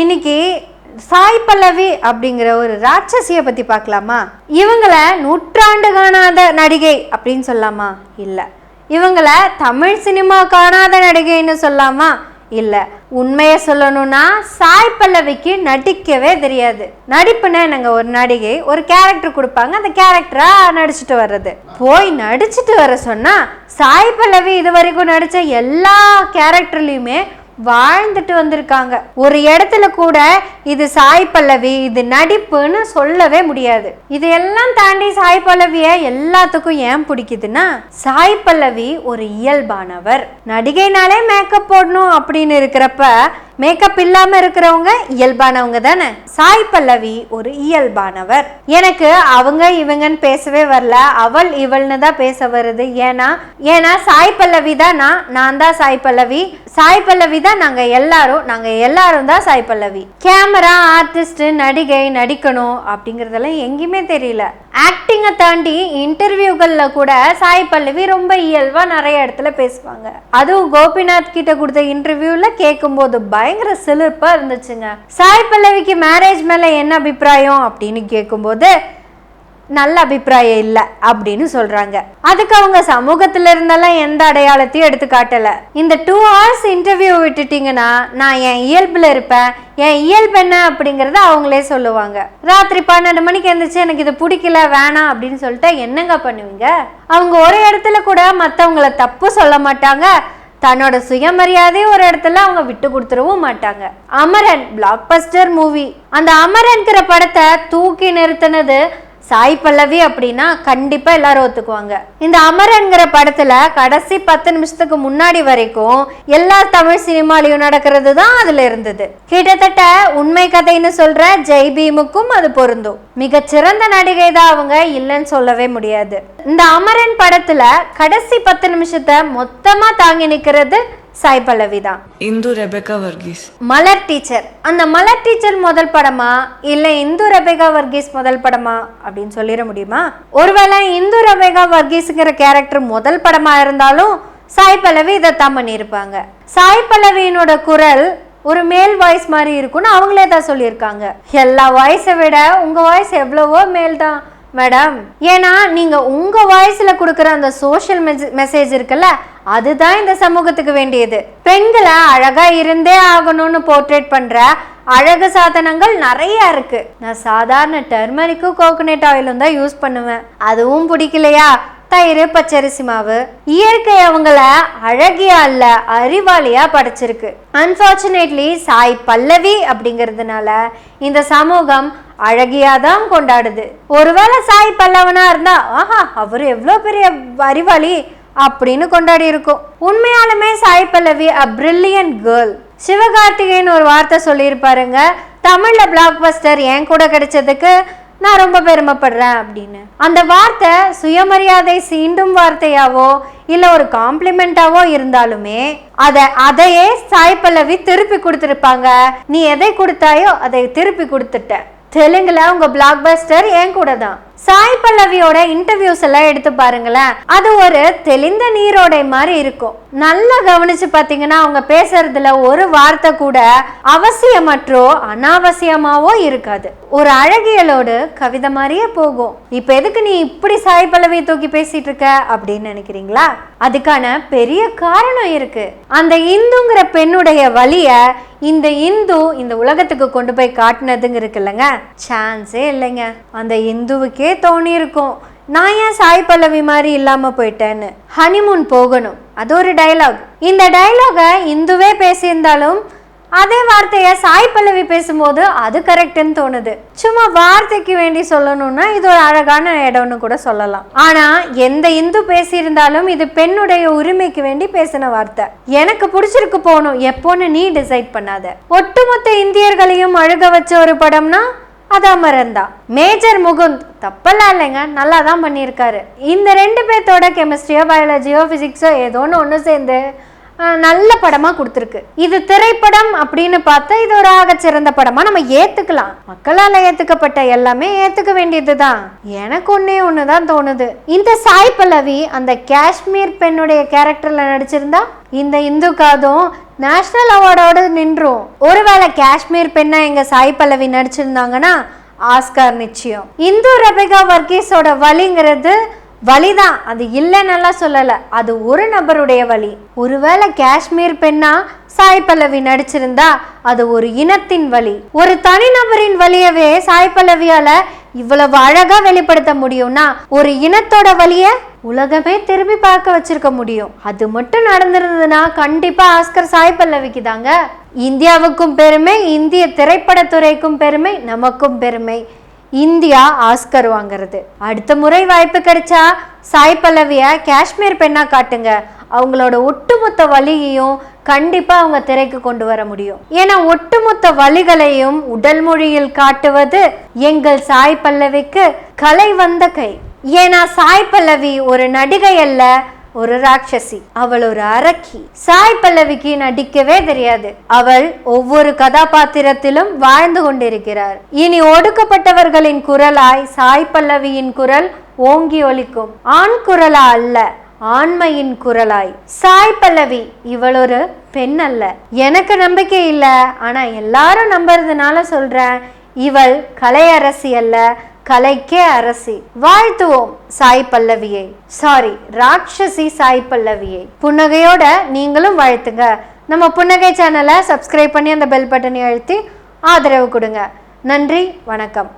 இன்னைக்கு சாய் பல்லவி அப்படிங்கிற ஒரு ராட்சசியை பத்தி பார்க்கலாமா? இவங்கள நூற்றாண்டு காணாத நடிகை அப்படின்னு சொல்லலாமா இல்லை. இவங்கள தமிழ் சினிமா காணாத நடிகைன்னு சொல்லலாமா இல்லை. உண்மையை சொல்லணும்னா சாய் பல்லவிக்கு நடிக்கவே தெரியாது. நடிப்புனா என்னங்க? ஒரு நடிகை ஒரு கேரக்டர் கொடுப்பாங்க அந்த கேரக்டராக நடிச்சுட்டு வர்றது. போய் நடிச்சுட்டு வர சொன்னால் சாய் பல்லவி இது வரைக்கும் நடித்த எல்லா கேரக்டர்லேயுமே வாழ்ந்துட்டு வந்திருக்காங்க. ஒரு இடத்துல கூட இது சாய் பல்லவி இது நடிப்புன்னு சொல்லவே முடியாது. இதையெல்லாம் தாண்டி சாய் பல்லவிய எல்லாத்துக்கும் ஏன் பிடிக்குதுன்னா சாய் பல்லவி ஒரு இயல்பானவர். நடிகைனாலே மேக்கப் போடணும் அப்படின்னு இருக்கிறப்ப மேக்கப் இல்லாம இருக்கிறவங்க இயல்பானவங்க தானே? சாய் பல்லவி ஒரு இயல்பானவர். எனக்கு அவங்க இவங்கன்னு பேசவே வரல. அவள் இவள்னு தான் பேச வருது. ஏன்னா ஏன்னா சாய் பல்லவி தான்? நான் நான் தான் சாய் பல்லவி. சாய் பல்லவி தான் நாங்க எல்லாரும். நாங்க எல்லாரும் தான் சாய் பல்லவி. கேமரா ஆர்டிஸ்ட் நடிகை நடிக்கணும் அப்படிங்கறதெல்லாம் எங்கேயுமே தெரியல. ஆக்டிங்கை தாண்டி இன்டர்வியூகள்ல கூட சாய் பல்லவி ரொம்ப இயல்பா நிறைய இடத்துல பேசுவாங்க. அதுவும் கோபிநாத் கிட்ட கொடுத்த இன்டர்வியூல கேட்கும்போது பயங்கர சிலிர்ப்பாக இருந்துச்சுங்க. சாய் பல்லவிக்கு மேரேஜ் மேலே என்ன அபிப்பிராயம் அப்படின்னு கேட்கும்போது நல்ல அபிப்பிராயம் இல்லை அப்படின்னு சொல்றாங்க. அதுக்கு அவங்க சமூகத்துல இருந்தெல்லாம் எந்த அடையாளத்தையும் எடுத்து காட்டல. இந்த டூ ஹவர்ஸ் இன்டர்வியூ விட்டுட்டீங்கன்னா நான் என் இயல்புல இருப்பேன் என் இயல்பு என்ன அப்படிங்கறத அவங்களே சொல்லுவாங்க. ராத்திரி பன்னெண்டு மணிக்கு எந்திரிச்சு எனக்கு இது பிடிக்கல வேணாம் அப்படின்னு சொல்லிட்டு என்னங்க பண்ணுவீங்க? அவங்க ஒரு இடத்துல கூட மற்றவங்கள தப்பு சொல்ல மாட்டாங்க. தன்னோட சுயமரியாதை ஒரு இடத்துல அவங்க விட்டு கொடுத்துடவும் மாட்டாங்க. அமரன் பிளாக் பஸ்டர் மூவி அந்த அமரன்கிற படத்தை தூக்கி நிறுத்தினது சாய் பல்லவி அப்படின்னா கண்டிப்பாக எல்லாரும் ஒத்துக்குவாங்க. இந்த அமரன்கிற படத்தில் கடைசி பத்து நிமிஷத்துக்கு முன்னாடி வரைக்கும் எல்லா தமிழ் சினிமாலையும் நடக்கிறது தான் அதில் இருந்தது. கிட்டத்தட்ட உண்மை கதைன்னு சொல்கிற ஜெய் பீமுக்கும் அது பொருந்தும். மிகச்சிறந்த நடிகை தான் அவங்க இல்லைன்னு சொல்லவே முடியாது. இந்த அமரன் படத்தில் கடைசி பத்து நிமிஷத்தை மொத்தமாக தாங்கி நிற்கிறது சாய் பல்லவி தான் இந்து ரெபெக்கா வர்கீஸ். மலர் டீச்சர். அந்த மலர் டீச்சர் முதல் படமா? இல்ல இந்து ரபேகா வர்கீஸ் முதல் படமா? அப்படின்னு சொல்லிட முடியுமா? ஒருவேளை இந்து ரபேகா வர்கீஸ்ங்கிற கேரக்டர் முதல் படமா இருந்தாலும் சாய் பல்லவி இதைத்தான் பண்ணியிருப்பாங்க. சாய் பல்லவியினோட குரல் ஒரு மேல் வாய்ஸ் மாதிரி இருக்கும்னு அவங்களே தான் சொல்லியிருக்காங்க. எல்லா வாய்ஸை விட உங்க வாய்ஸ் எவ்வளவோ மேல் தான் மேடம் ஏன்னா நீங்க உங்க வாய்ஸ்ல கொடுக்குற அந்த சோஷியல் மெசேஜ் இருக்குல்ல அதுதான் இந்த சமூகத்துக்கு வேண்டியது. பெண்களை அழகா இருந்தே ஆகணும்னு போர்ட்ரேட் பண்ற அழகு சாதனங்கள் நிறைய இருக்கு. நான் சாதாரண டர்மரிக்கும் கோகோனட் ஆயிலும் தான் யூஸ் பண்ணுவேன். அதுவும் பிடிக்கலையா? தயிர் பச்சரிசி மாவு. இயற்கை அவங்கள அழகியா அல்ல அறிவாளியா படைச்சிருக்கு. அன்பார்ச்சுனேட்லி சாய் பல்லவி அப்படிங்கிறதுனால இந்த சமூகம் அழகியா தான் கொண்டாடுது. ஒருவேளை சாய் பல்லவனா இருந்தா ஆஹா அவர் எவ்வளோ பெரிய அறிவாளி. அப்படின்னு கொண்டாடி இருக்கோம். உண்மையாலுமே Sai Pallavi a brilliant girl Sivakarthikeyan ஒரு வார்த்தை சொல்லியிருப்பாருங்க. தமிழ்ல பிளாக் பஸ்டர் என் கூட கிடைச்சதுக்கு நான் ரொம்ப பெருமைப்படுறேன் அப்படின்னு. அந்த வார்த்தை சுயமரியாதை சீண்டும் வார்த்தையாவோ இல்ல ஒரு காம்ப்ளிமெண்டாவோ இருந்தாலுமே அதை அதையே சாய் பல்லவி திருப்பி கொடுத்துருப்பாங்க. நீ எதை கொடுத்தாயோ அதை திருப்பி கொடுத்துட்ட. தெலுங்குல உங்க பிளாக் பஸ்டர் என் கூட தான். சாய் பல்லவியோட இன்டர்வியூஸ் எல்லாம் எடுத்து பாருங்களேன். அது ஒரு தெளிந்த நீரோடை மாதிரி இருக்கும். நல்லா கவனிச்சு பாத்தீங்கன்னா அவங்க பேசுறதுல ஒரு வார்த்தை கூட அவசியமற்றோ அனாவசியமாவோ இருக்காது. ஒரு அழகியலோடு கவிதை மாதிரியே போகும். இப்ப எதுக்கு நீ இப்படி சாய் பல்லவியை தூக்கி பேசிட்டு இருக்க அப்படின்னு நினைக்கிறீங்களா? அதுக்கான பெரிய காரணம் இருக்கு. அந்த இந்துங்கிற பெண்ணுடைய வழிய இந்த இந்து இந்த உலகத்துக்கு கொண்டு போய் காட்டினதுங்க இருக்குல்லங்க. சான்ஸே இல்லைங்க. அந்த இந்துவுக்கே தோணி தோணியிருக்கும் நான் ஏன் சாய் பல்லவி மாதிரி இல்லாமல் போயிட்டேன்னு? ஹனிமூன் போகணும். அது ஒரு டைலாக் இந்த டைலாகை இந்துவே பேசியிருந்தாலும் அதே வார்த்தையை சாய் பல்லவி பேசும்போது அது கரெக்டுன்னு தோணுது. சும்மா வார்த்தைக்கு வேண்டி சொல்லணும்னா இது ஒரு அழகான இடம்னு கூட சொல்லலாம். ஆனா எந்த இந்து பேசியிருந்தாலும் இது பெண்ணுடைய உரிமைக்கு வேண்டி பேசின வார்த்தை. எனக்கு பிடிச்சிருக்கு போகணும். எப்போன்னு நீ டிசைட் பண்ணாத. ஒட்டுமொத்த இந்தியர்களையும் அழுக வச்ச ஒரு படம்னா அது தான் மேஜர் முகுந்த் தப்பெல்லாம் இல்லைங்க நல்லா தான் பண்ணியிருக்காரு. இந்த ரெண்டு பேர்த்தோட கெமிஸ்ட்ரியோ பயாலஜியோ ஃபிசிக்ஸோ ஏதோ ஒன்று ஒன்று சேர்ந்து நல்ல படமாக கொடுத்துருக்கு. இது திரைப்படம் அப்படின்னு பார்த்தா இது ஒரு ஆகச்சிறந்த படமாக நம்ம ஏற்றுக்கலாம் மக்களால் ஏற்றுக்கப்பட்ட எல்லாமே ஏற்றுக்க வேண்டியது தான் எனக்கு ஒன்றையும் ஒன்று தான் தோணுது. இந்த சாய் பல்லவி அந்த காஷ்மீர் பெண்ணுடைய கேரக்டரில் நடிச்சிருந்தா இந்த இந்து காதும் நேஷ்னல் அவார்டோட நின்றோம். ஒருவேளை காஷ்மீர் பெண்ணா எங்க சாய் பல்லவி நடிச்சிருந்தாங்கன்னா ஆஸ்கார் நிச்சயம். இந்து ரபிகா வர்கீஸோட வலிங்கிறது வலிதான். அது இல்லைன்னெல்லாம் சொல்லல. அது ஒரு நபருடைய வலி. ஒருவேளை காஷ்மீர் பெண்ணா சாய் பல்லவி நடிச்சிருந்தா அது ஒரு இனத்தின் வலி. ஒரு தனிநபரின் வலியவே சாய் பல்லவியால இவ்வளவு அழகா வெளிப்படுத்த முடியும்னா ஒரு இனத்தோட வழிய உலகமே திரும்பி பார்க்க வச்சிருக்க முடியும். அது மட்டும் நடந்திருந்ததுன்னா கண்டிப்பா ஆஸ்கர் சாய் பல்லவிக்கு தாங்க. இந்தியாவுக்கும் பெருமை இந்திய திரைப்படத்துறைக்கும் பெருமை நமக்கும் பெருமை. இந்தியா ஆஸ்கர் வாங்குறது. அடுத்த முறை வாய்ப்பு கிடைச்சா சாய் பல்லவிய காஷ்மீர் பெண்ணா காட்டுங்க. அவங்களோட ஒட்டுமொத்த வழியையும் கண்டிப்பாக அவங்க திரைக்கு கொண்டு வர முடியும். ஏன்னா ஒட்டுமொத்த வழிகளையும் உடல் மொழியில் காட்டுவது எங்கள் சாய் பல்லவிக்கு கலை வந்த கை. ஏன்னா சாய் பல்லவி ஒரு நடிகை அல்ல ஒரு ராட்சசி. அவள் ஒரு அரக்கி. சாய் பல்லவிக்கு நடிக்கவே தெரியாது. அவள் ஒவ்வொரு கதாபாத்திரத்திலும் வாழ்ந்து கொண்டிருக்கிறார். இனி ஒடுக்கப்பட்டவர்களின் குரலாய் சாய் பல்லவியின் குரல் ஓங்கி ஒலிக்கும். ஆண் குரலா அல்ல ஆண்மையின் குரலாய். சாய் பல்லவி இவள் ஒரு பெண் அல்ல எனக்கு நம்பிக்கை இல்லை ஆனால் எல்லாரும் நம்புறதுனால சொல்கிறேன் இவள் கலை அரசி அல்ல கலைக்கே அரசி. வாழ்த்துவோம் சாய் பல்லவியை. சாரி ராட்சசி சாய் பல்லவியை. புன்னகையோட நீங்களும் வாழ்த்துங்க. நம்ம புன்னகை சேனலை சப்ஸ்கிரைப் பண்ணி அந்த பெல் பட்டனை அழுத்தி ஆதரவு கொடுங்க. நன்றி வணக்கம்.